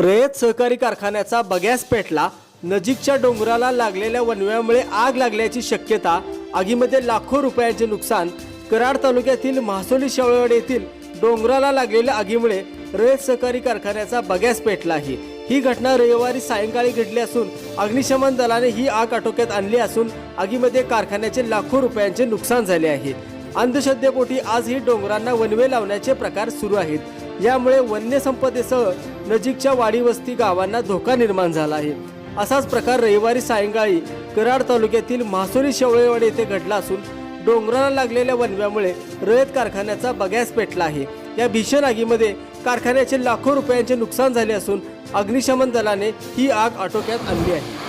रयत सहकारी कारखान्याचा बगॅस पेटला. नजीकच्या डोंगराला लागलेल्या वनव्यामुळे आग लागल्याची शक्यता आगीमध्ये लाखो रुपयांचे नुकसान. कराड तालुक्यातील म्हासोली शेवळवाड येथील डोंगराला लागलेल्या आगीमुळे रयत सहकारी कारखान्याचा बगॅस पेटला आहे ही घटना रविवारी सायंकाळी घडली असून अग्निशमन दलाने ही आग आटोक्यात आणली असून आगीमध्ये कारखान्याचे लाखो रुपयांचे नुकसान झाले आहे. अंधश्रद्धेपोटी आजही डोंगरांना वनवे लावण्याचे प्रकार सुरू आहेत. यामुळे वन्य संपदेसह नजीकच्या वाडीवस्ती गावांना धोका निर्माण झाला आहे. असाच प्रकार रविवारी सायंकाळी कराड तालुक्यातील म्हासोली शेवळेवाडी येथे घडला असून डोंगराला लागलेल्या वनव्यामुळे रयत कारखान्याचा बगॅस पेटला आहे. या भीषण आगीमध्ये कारखान्याचे लाखो रुपयांचे नुकसान झाले असून अग्निशमन दलाने ही आग आटोक्यात आणली आहे.